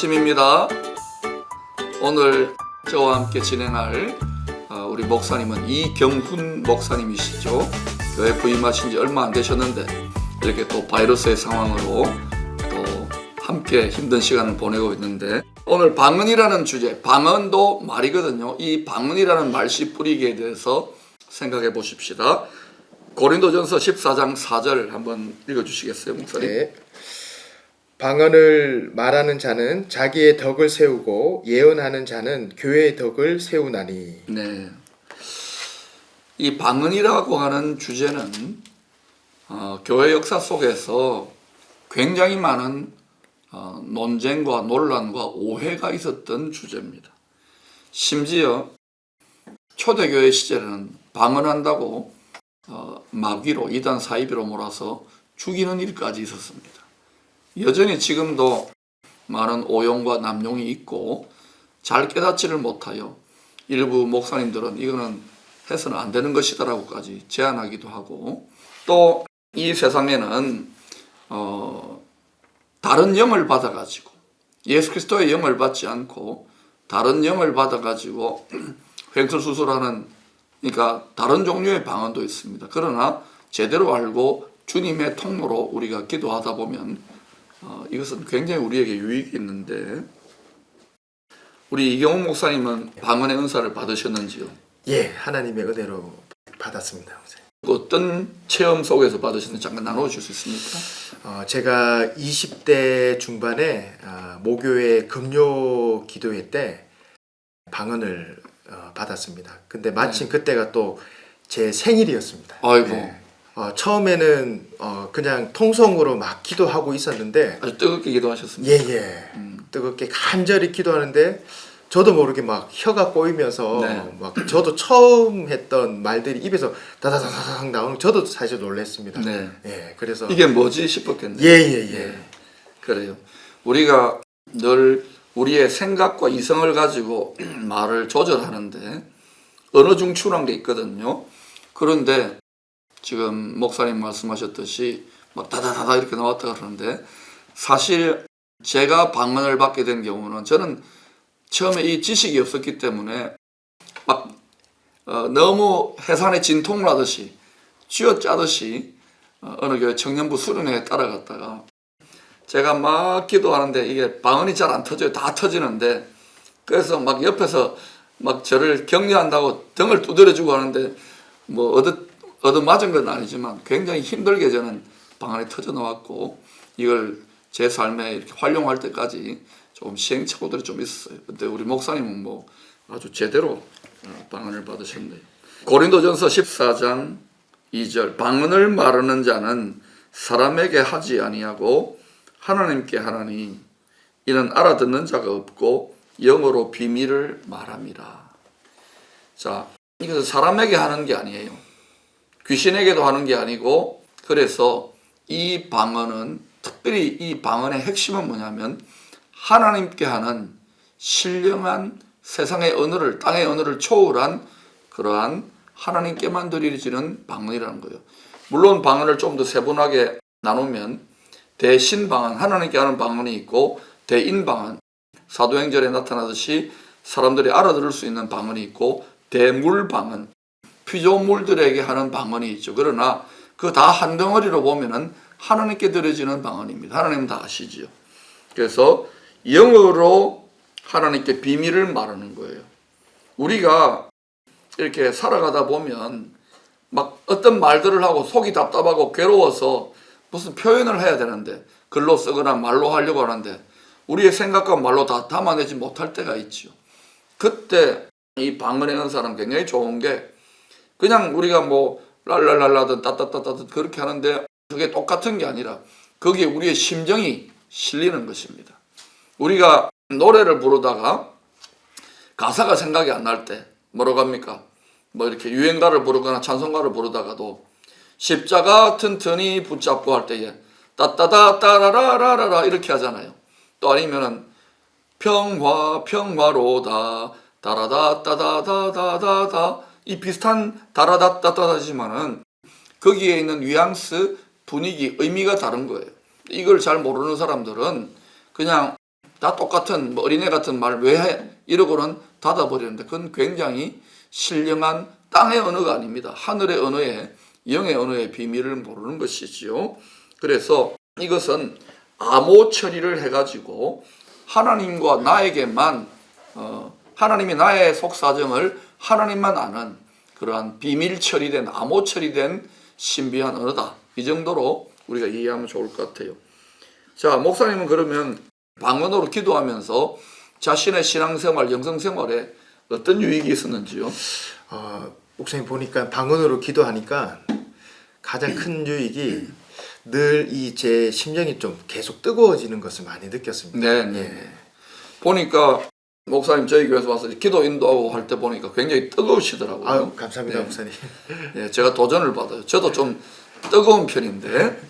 아침입니다. 오늘 저와 함께 진행할 어, 우리 목사님은 이경훈 목사님이시죠. 교회 부임하신 지 얼마 안 되셨는데 이렇게 또 바이러스의 상황으로 또 함께 힘든 시간을 보내고 있는데 오늘 방언이라는 주제, 방언도 말이거든요. 이 방언이라는 말씨 뿌리기에 대해서 생각해 보십시다. 고린도전서 14장 4절 한번 읽어 주시겠어요, 목사님? 네. 방언을 말하는 자는 자기의 덕을 세우고 예언하는 자는 교회의 덕을 세우나니. 네. 이 방언이라고 하는 주제는 어, 교회 역사 속에서 굉장히 많은 어, 논쟁과 논란과 오해가 있었던 주제입니다. 심지어 초대교회 시절에는 방언한다고 어, 마귀로 이단 사이비로 몰아서 죽이는 일까지 있었습니다. 여전히 지금도 많은 오용과 남용이 있고 잘 깨닫지를 못하여 일부 목사님들은 이거는 해서는 안 되는 것이다라고까지 제안하기도 하고 또 이 세상에는 어 다른 영을 받아가지고 예수 그리스도의 영을 받지 않고 다른 영을 받아가지고 횡설수설하는 그러니까 다른 종류의 방언도 있습니다. 그러나 제대로 알고 주님의 통로로 우리가 기도하다 보면 어, 이것은 굉장히 우리에게 유익이 있는데 우리 이경훈 목사님은 방언의 은사를 받으셨는지요? 예, 하나님의 은혜로 받았습니다. 선생님. 어떤 체험 속에서 받으셨는지 잠깐 나눠 주실 수 있습니까? 어, 제가 20대 중반에 아, 모교회 금요 기도회 때 방언을 어, 받았습니다. 근데 마침 그때가 또 제 생일이었습니다. 아이고. 어, 처음에는 어, 그냥 통성으로 막 기도하고 있었는데 아주 뜨겁게 기도하셨습니다. 예예 뜨겁게 간절히 기도하는데 저도 모르게 막 혀가 꼬이면서 네. 막 저도 처음 했던 말들이 입에서 다다다다닥 나오는 저도 사실 놀랐습니다. 네. 예 그래서 이게 뭐지 싶었겠네요. 예예예 예, 그래요. 우리가 늘 우리의 생각과 이성을 가지고 말을 조절하는데 언어 중추란 게 있거든요. 그런데 지금 목사님 말씀하셨듯이 막 다다다다 이렇게 나왔다 그러는데 사실 제가 방언을 받게 된 경우는 저는 처음에 이 지식이 없었기 때문에 막 어, 너무 해산의 진통을 하듯이 쥐어짜듯이 어, 어느 교회 청년부 수련회에 따라갔다가 제가 막 기도하는데 이게 방언이 잘 안 터져요. 다 터지는데 그래서 막 옆에서 막 저를 격려한다고 등을 두드려주고 하는데 뭐 얻어 얻어 맞은 건 아니지만 굉장히 힘들게 저는 방언이 터져 나왔고 이걸 제 삶에 이렇게 활용할 때까지 조금 시행착오들이 좀 있었어요. 근데 우리 목사님은 뭐 아주 제대로 어, 방언을 받으셨네요. 고린도전서 14장 2절 방언을 말하는 자는 사람에게 하지 아니하고 하나님께 하나니 이는 알아듣는 자가 없고 영어로 비밀을 말함이라. 자, 이것은 사람에게 하는 게 아니에요. 귀신에게도 하는 게 아니고 그래서 이 방언은 특별히 이 방언의 핵심은 뭐냐면 하나님께 하는 신령한 세상의 언어를 땅의 언어를 초월한 그러한 하나님께만 드려지는 방언이라는 거예요. 물론 방언을 좀 더 세분하게 나누면 대신 방언, 하나님께 하는 방언이 있고 대인 방언, 사도행전에 나타나듯이 사람들이 알아들을 수 있는 방언이 있고 대물 방언, 피조물들에게 하는 방언이 있죠. 그러나 그 다 한 덩어리로 보면은 하나님께 드려지는 방언입니다. 하나님 다 아시지요. 그래서 영어로 하나님께 비밀을 말하는 거예요. 우리가 이렇게 살아가다 보면 막 어떤 말들을 하고 속이 답답하고 괴로워서 무슨 표현을 해야 되는데 글로 쓰거나 말로 하려고 하는데 우리의 생각과 말로 다 담아내지 못할 때가 있죠. 그때 이 방언의 은사는 굉장히 좋은 게 그냥 우리가 뭐 랄랄랄라든 따따따따 그렇게 하는데 그게 똑같은 게 아니라 거기에 우리의 심정이 실리는 것입니다. 우리가 노래를 부르다가 가사가 생각이 안 날 때 뭐라고 합니까? 뭐 이렇게 유행가를 부르거나 찬송가를 부르다가도 십자가 튼튼히 붙잡고 할 때에 따따다 따라라라라 이렇게 하잖아요. 또 아니면은 평화 평화로다 다라다 따다다다다다 이 비슷한 다라다따다지만은 거기에 있는 뉘앙스 분위기 의미가 다른 거예요. 이걸 잘 모르는 사람들은 그냥 다 똑같은 뭐 어린애 같은 말 왜 해? 이러고는 닫아버리는데 그건 굉장히 신령한 땅의 언어가 아닙니다. 하늘의 언어에 영의 언어의 비밀을 모르는 것이지요. 그래서 이것은 암호 처리를 해가지고 하나님과 나에게만 어, 하나님이 나의 속사정을 하나님만 아는 그러한 비밀 처리된 암호 처리된 신비한 언어다. 이 정도로 우리가 이해하면 좋을 것 같아요. 자, 목사님은 그러면 방언으로 기도하면서 자신의 신앙생활, 영성생활에 어떤 유익이 있었는지요? 어, 목사님 보니까 방언으로 기도하니까 가장 큰 유익이 늘 이 제 심정이 좀 계속 뜨거워지는 것을 많이 느꼈습니다. 네, 네. 예. 보니까 목사님 저희 교회에서 와서 기도 인도하고 할 때 보니까 굉장히 뜨거우시더라고요. 아유 감사합니다 네. 목사님. 예, 제가 도전을 받아요. 저도 좀 뜨거운 편인데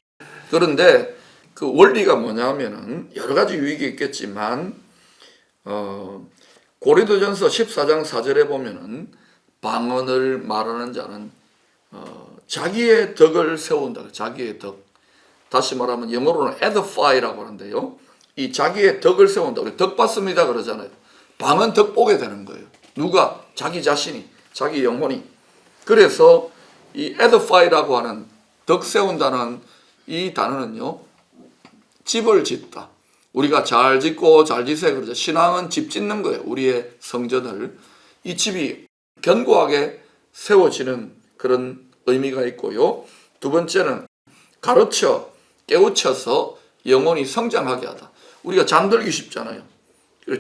그런데 그 원리가 뭐냐면은 여러 가지 유익이 있겠지만 어, 고린도전서 14장 4절에 보면은 방언을 말하는 자는 어, 자기의 덕을 세운다. 자기의 덕. 다시 말하면 영어로는 edify라고 하는데요. 이 자기의 덕을 세운다. 우리 덕 받습니다 그러잖아요. 방언 덕 보게 되는 거예요. 누가? 자기 자신이, 자기 영혼이. 그래서 이 edify라고 하는 덕 세운다는 이 단어는요. 집을 짓다. 우리가 잘 짓고 잘 지세 그러죠. 신앙은 집 짓는 거예요. 우리의 성전을 이 집이 견고하게 세워지는 그런 의미가 있고요. 두 번째는 가르쳐 깨우쳐서 영혼이 성장하게 하다. 우리가 잠들기 쉽잖아요.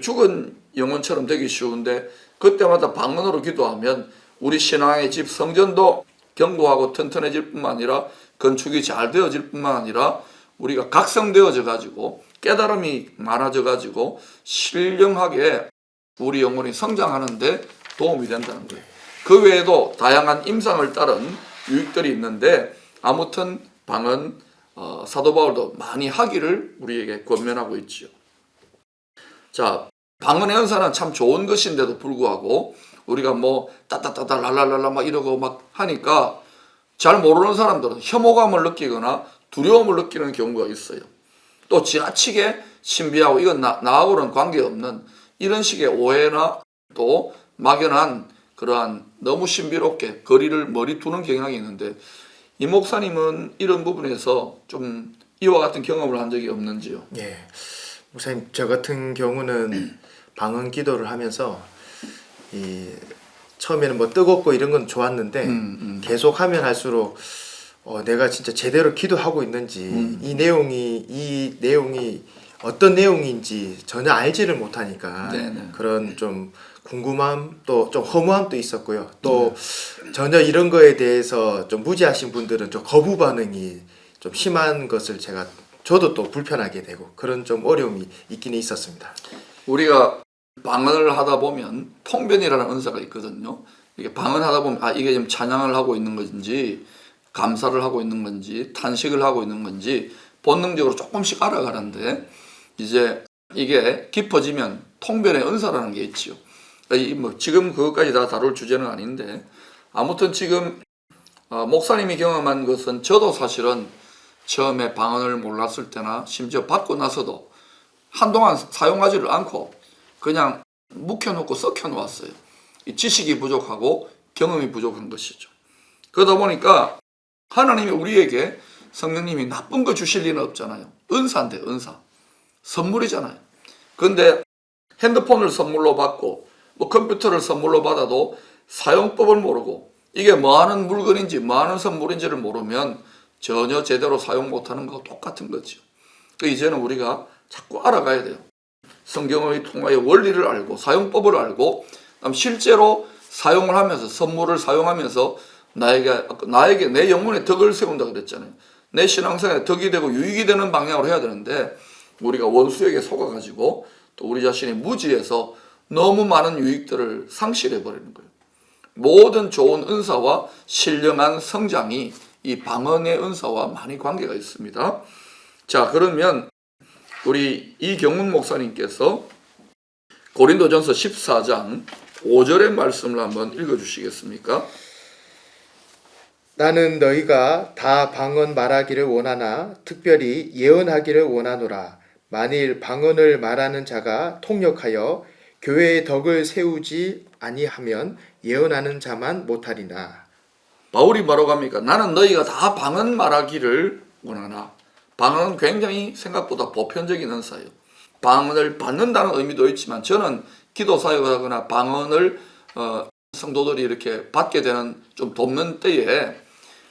죽은 영혼처럼 되기 쉬운데 그때마다 방언으로 기도하면 우리 신앙의 집 성전도 견고하고 튼튼해질 뿐만 아니라 건축이 잘 되어질 뿐만 아니라 우리가 각성되어져 가지고 깨달음이 많아져 가지고 신령하게 우리 영혼이 성장하는데 도움이 된다는 거예요. 그 외에도 다양한 임상을 따른 유익들이 있는데 아무튼 방은 어, 사도 바울도 많이 하기를 우리에게 권면하고 있지요. 자, 방언의 연사는 참 좋은 것인데도 불구하고 우리가 뭐 따따따따 랄랄랄라 막 이러고 막 하니까 잘 모르는 사람들은 혐오감을 느끼거나 두려움을 느끼는 경우가 있어요. 또 지나치게 신비하고 이건 나, 나하고는 관계없는 이런 식의 오해나 또 막연한 그러한 너무 신비롭게 거리를 머리 두는 경향이 있는데 이 목사님은 이런 부분에서 좀 이와 같은 경험을 한 적이 없는지요? 예. 목사님 저 같은 경우는 방언 기도를 하면서 이 처음에는 뭐 뜨겁고 이런 건 좋았는데 음, 음. 계속 하면 할수록 어, 내가 진짜 제대로 기도하고 있는지 음. 이 내용이 이 내용이 어떤 내용인지 전혀 알지를 못하니까 네네. 그런 좀 궁금함 또 좀 허무함도 있었고요. 또 네. 전혀 이런 거에 대해서 좀 무지하신 분들은 좀 거부 반응이 좀 심한 것을 제가 저도 또 불편하게 되고 그런 좀 어려움이 있기는 있었습니다. 우리가 방언을 하다 보면 통변이라는 은사가 있거든요. 이게 방언하다 보면 아 이게 지금 찬양을 하고 있는 건지 감사를 하고 있는 건지 탄식을 하고 있는 건지 본능적으로 조금씩 알아가는데 이제 이게 깊어지면 통변의 은사라는 게 있지요. 이뭐 지금 그것까지 다 다룰 주제는 아닌데 아무튼 지금 어, 목사님이 경험한 것은 저도 사실은 처음에 방언을 몰랐을 때나 심지어 받고 나서도 한동안 사용하지를 않고 그냥 묵혀놓고 썩혀놓았어요. 이 지식이 부족하고 경험이 부족한 것이죠. 그러다 보니까 하나님이 우리에게 성령님이 나쁜 거 주실 리는 없잖아요. 은사인데 은사. 선물이잖아요. 그런데 핸드폰을 선물로 받고 뭐 컴퓨터를 선물로 받아도 사용법을 모르고 이게 뭐 하는 물건인지 뭐 하는 선물인지를 모르면 전혀 제대로 사용 못하는 거와 똑같은 거죠. 그 이제는 우리가 자꾸 알아가야 돼요. 성경을 통하여 원리를 알고 사용법을 알고 실제로 사용을 하면서 선물을 사용하면서 나에게 나에게 내 영혼의 덕을 세운다 그랬잖아요. 내 신앙생활에 덕이 되고 유익이 되는 방향으로 해야 되는데 우리가 원수에게 속아 가지고 또 우리 자신이 무지해서 너무 많은 유익들을 상실해 버리는 거예요. 모든 좋은 은사와 신령한 성장이 이 방언의 은사와 많이 관계가 있습니다. 자, 그러면 우리 이경문 목사님께서 고린도전서 14장 5절의 말씀을 한번 읽어 주시겠습니까? 나는 너희가 다 방언 말하기를 원하나 특별히 예언하기를 원하노라. 만일 방언을 말하는 자가 통역하여 교회의 덕을 세우지 아니하면 예언하는 자만 못하리나 바울이 바로 갑니까? 나는 너희가 다 방언 말하기를 원하나. 방언은 굉장히 생각보다 보편적인 은사예요. 방언을 받는다는 의미도 있지만 저는 기도 사역하거나 방언을 어, 성도들이 이렇게 받게 되는 좀 돕는 때에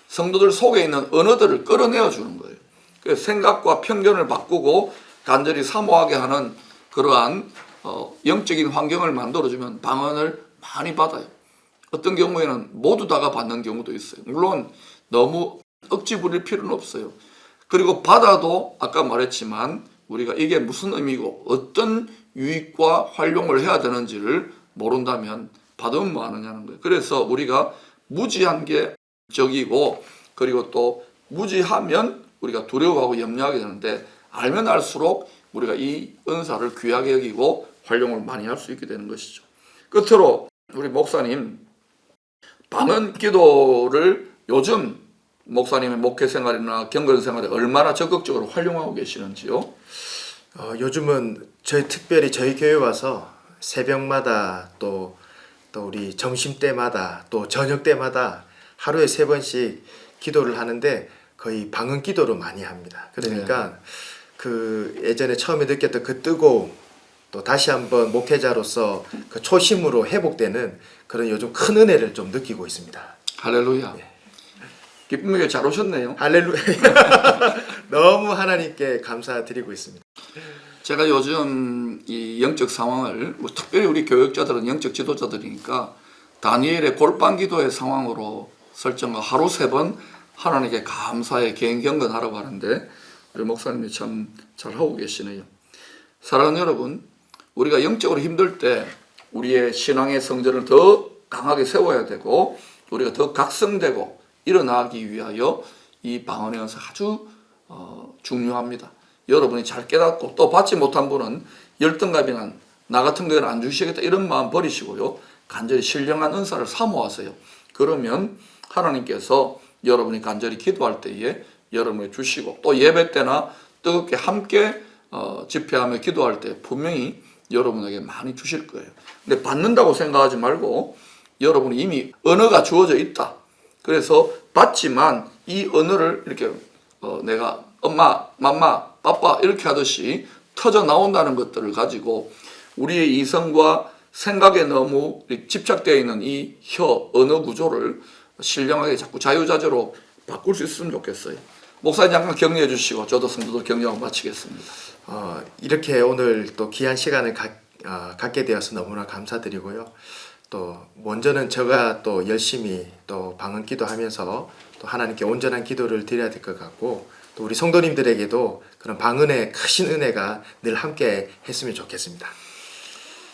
성도들 속에 있는 언어들을 끌어내어 주는 거예요. 그 생각과 편견을 바꾸고 간절히 사모하게 하는 그러한 어, 영적인 환경을 만들어주면 방언을 많이 받아요. 어떤 경우에는 모두 다가 받는 경우도 있어요. 물론 너무 억지 부릴 필요는 없어요. 그리고 받아도 아까 말했지만 우리가 이게 무슨 의미고 어떤 유익과 활용을 해야 되는지를 모른다면 받으면 뭐 하느냐는 거예요. 그래서 우리가 무지한 게 적이고 그리고 또 무지하면 우리가 두려워하고 염려하게 되는데 알면 알수록 우리가 이 은사를 귀하게 여기고 활용을 많이 할 수 있게 되는 것이죠. 끝으로 우리 목사님 방언 기도를 요즘 목사님의 목회 생활이나 경건 생활에 얼마나 적극적으로 활용하고 계시는지요? 어, 요즘은 저희 특별히 저희 교회 와서 새벽마다 또, 또 우리 점심 때마다 또 저녁 때마다 하루에 세 번씩 기도를 하는데 거의 방언 기도로 많이 합니다. 그러니까 그 예전에 처음에 느꼈던 그 뜨거움 또 다시 한번 목회자로서 그 초심으로 회복되는 그런 요즘 큰 은혜를 좀 느끼고 있습니다. 할렐루야. 기쁨에게 잘 오셨네요. 할렐루야. 너무 하나님께 감사드리고 있습니다. 제가 요즘 이 영적 상황을 뭐 특별히 우리 교육자들은 영적 지도자들이니까 다니엘의 골방 기도의 상황으로 설정과 하루 세 번 하나님께 감사의 개인 경건하라고 하는데 우리 목사님이 참 잘하고 계시네요. 사랑하는 여러분, 우리가 영적으로 힘들 때 우리의 신앙의 성전을 더 강하게 세워야 되고 우리가 더 각성되고 일어나기 위하여 이 방언의 연사 아주 어, 중요합니다. 여러분이 잘 깨닫고 또 받지 못한 분은 열등감이나 나 같은 경우는 안 주시겠다 이런 마음 버리시고요. 간절히 신령한 은사를 사모하세요. 그러면 하나님께서 여러분이 간절히 기도할 때에 여러분이 주시고 또 예배 때나 뜨겁게 함께 어, 집회하며 기도할 때 분명히 여러분에게 많이 주실 거예요. 근데 받는다고 생각하지 말고 여러분이 이미 언어가 주어져 있다. 그래서 받지만 이 언어를 이렇게 어, 내가 엄마, 맘마, 빠빠 이렇게 하듯이 터져 나온다는 것들을 가지고 우리의 이성과 생각에 너무 집착되어 있는 이 혀, 언어 구조를 신령하게 자꾸 자유자재로 바꿀 수 있으면 좋겠어요. 목사님 잠깐 격려해 주시고 저도 성도들 격려하고 마치겠습니다. 어, 이렇게 오늘 또 귀한 시간을 가, 어, 갖게 되어서 너무나 감사드리고요. 또 먼저는 제가 또 열심히 또 방언 기도하면서 또 하나님께 온전한 기도를 드려야 될 것 같고 또 우리 성도님들에게도 그런 방언의 크신 은혜가 늘 함께 했으면 좋겠습니다.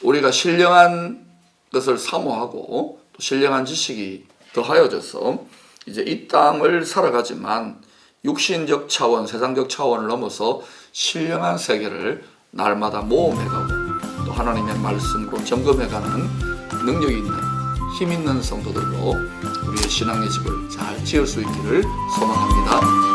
우리가 신령한 것을 사모하고 또 신령한 지식이 더하여져서 이제 이 땅을 살아가지만 육신적 차원, 세상적 차원을 넘어서 신령한 세계를 날마다 모험해가고 또 하나님의 말씀으로 점검해가는 능력이 있는 힘 있는 성도들로 우리의 신앙의 집을 잘 지을 수 있기를 소망합니다.